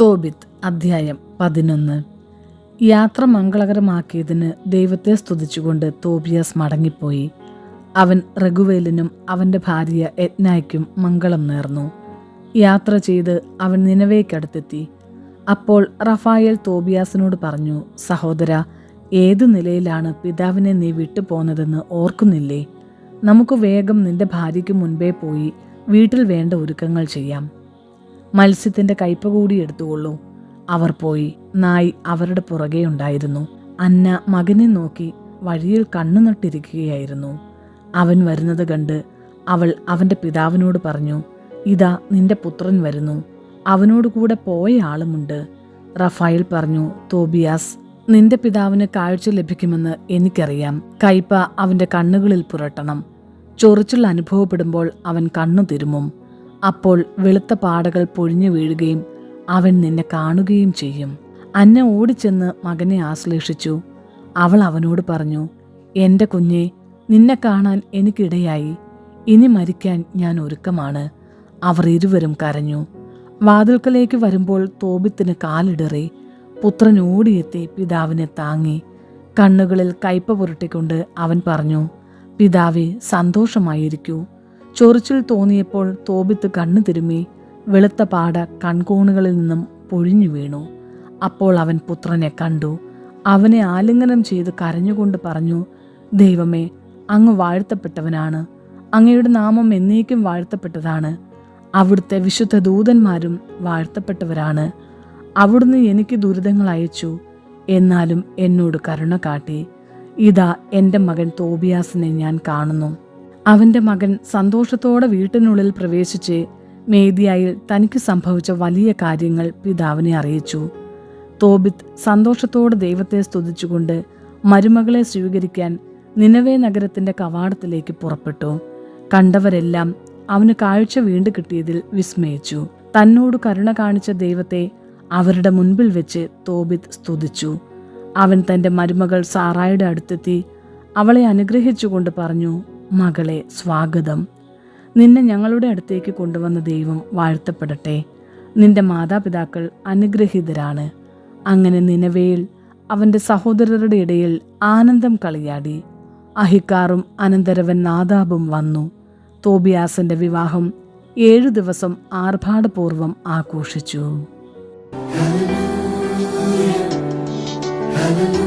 തോബിത്ത് അധ്യായം പതിനൊന്ന്. യാത്ര മംഗളകരമാക്കിയതിന് ദൈവത്തെ സ്തുതിച്ചുകൊണ്ട് തോബിയാസ് മടങ്ങിപ്പോയി. അവൻ റഘുവേലിനും അവന്റെ ഭാര്യ യജ്ഞായ്ക്കും മംഗളം നേർന്നു. യാത്ര ചെയ്ത് അവൻ നിലവേക്കടുത്തെത്തി അപ്പോൾ റഫായേൽ തോബിയാസിനോട് പറഞ്ഞു സഹോദര ഏതു നിലയിലാണ് പിതാവിനെ നീ വിട്ടുപോന്നതെന്ന് ഓർക്കുന്നില്ലേ? നമുക്ക് വേഗം നിന്റെ ഭാര്യയ്ക്ക് മുൻപേ പോയി വീട്ടിൽ വേണ്ട ഒരുക്കങ്ങൾ ചെയ്യാം. മത്സ്യത്തിന്റെ കയ്പ കൂടി എടുത്തുകൊള്ളൂ. അവർ പോയി നായി അവരുടെ പുറകെ ഉണ്ടായിരുന്നു. അന്ന മകനെ നോക്കി വഴിയിൽ കണ്ണു നട്ടിരിക്കുകയായിരുന്നു. അവൻ വരുന്നത് കണ്ട് അവൾ അവന്റെ പിതാവിനോട് പറഞ്ഞു ഇതാ നിന്റെ പുത്രൻ വരുന്നു. അവനോട് കൂടെ പോയ ആളുമുണ്ട് റഫായിൽ പറഞ്ഞു തോബിയാസ് നിന്റെ പിതാവിന് കാഴ്ച ലഭിക്കുമെന്ന് എനിക്കറിയാം. കയ്പ അവന്റെ കണ്ണുകളിൽ പുരട്ടണം. ചൊറിച്ചിൽ അനുഭവപ്പെടുമ്പോൾ അവൻ കണ്ണു തിരുമും. അപ്പോൾ വെളുത്ത പാടകൾ പൊഴിഞ്ഞു വീഴുകയും അവൻ നിന്നെ കാണുകയും ചെയ്യും. അന്ന ഓടിച്ചെന്ന് മകനെ ആശ്ലേഷിച്ചു. അവൾ അവനോട് പറഞ്ഞു എന്റെ കുഞ്ഞെ നിന്നെ കാണാൻ എനിക്കിടയായി. ഇനി മരിക്കാൻ ഞാൻ ഒരുക്കമാണ്. അവർ ഇരുവരും കരഞ്ഞു. വാതിൽക്കലേക്ക് വരുമ്പോൾ തോബിത്തിന് കാലിടറി പുത്രൻ ഓടിയെത്തി പിതാവിനെ താങ്ങി. കണ്ണുകളിൽ കയ്പ പുരട്ടിക്കൊണ്ട് അവൻ പറഞ്ഞു പിതാവെ സന്തോഷമായിരിക്കൂ. ചൊറിച്ചിൽ തോന്നിയപ്പോൾ തോപിത്ത് കണ്ണു തിരുമ്മി വെളുത്ത പാട കൺകോണുകളിൽ നിന്നും പൊഴിഞ്ഞു വീണു. അപ്പോൾ അവൻ പുത്രനെ കണ്ടു. അവനെ ആലിംഗനം ചെയ്ത് കരഞ്ഞുകൊണ്ട് പറഞ്ഞു ദൈവമേ അങ്ങ് വാഴ്ത്തപ്പെട്ടവനാണ്. അങ്ങയുടെ നാമം എന്നേക്കും വാഴ്ത്തപ്പെട്ടതാണ്. അവിടുത്തെ വിശുദ്ധ ദൂതന്മാരും വാഴ്ത്തപ്പെട്ടവരാണ്. അവിടുന്ന് എനിക്ക് ദുരിതങ്ങൾ അയച്ചു. എന്നാലും എന്നോട് കരുണ കാട്ടി. ഇതാ എന്റെ മകൻ തോബിയാസിനെ ഞാൻ കാണുന്നു. അവന്റെ മകൻ സന്തോഷത്തോടെ വീട്ടിനുള്ളിൽ പ്രവേശിച്ച് മേദിയായിൽ തനിക്ക് സംഭവിച്ച വലിയ കാര്യങ്ങൾ പിതാവിനെ അറിയിച്ചു. തോബിത്ത് സന്തോഷത്തോടെ ദൈവത്തെ സ്തുതിച്ചുകൊണ്ട് മരുമകളെ സ്വീകരിക്കാൻ നിനവേ നഗരത്തിന്റെ കവാടത്തിലേക്ക് പുറപ്പെട്ടു. കണ്ടവരെല്ലാം അവന് കാഴ്ച വീണ്ടു കിട്ടിയതിൽ വിസ്മയിച്ചു. തന്നോട് കരുണ കാണിച്ച ദൈവത്തെ അവരുടെ മുൻപിൽ വെച്ച് തോബിത്ത് സ്തുതിച്ചു. അവൻ തന്റെ മരുമകൾ സാറായുടെ അടുത്തെത്തി അവളെ അനുഗ്രഹിച്ചുകൊണ്ട് പറഞ്ഞു മകളെ സ്വാഗതം. നിന്നെ ഞങ്ങളുടെ അടുത്തേക്ക് കൊണ്ടുവന്ന ദൈവം വാഴ്ത്തപ്പെടട്ടെ. നിന്റെ മാതാപിതാക്കൾ അനുഗ്രഹീതരാണ്. അങ്ങനെ നിലവേൽ അവന്റെ സഹോദരരുടെ ഇടയിൽ ആനന്ദം കളിയാടി. അഹിക്കാറും അനന്തരവൻ നാദാബും വന്നു. തോബിയാസിന്റെ വിവാഹം ഏഴു ദിവസം ആർഭാടപൂർവം ആഘോഷിച്ചു. Hallelujah.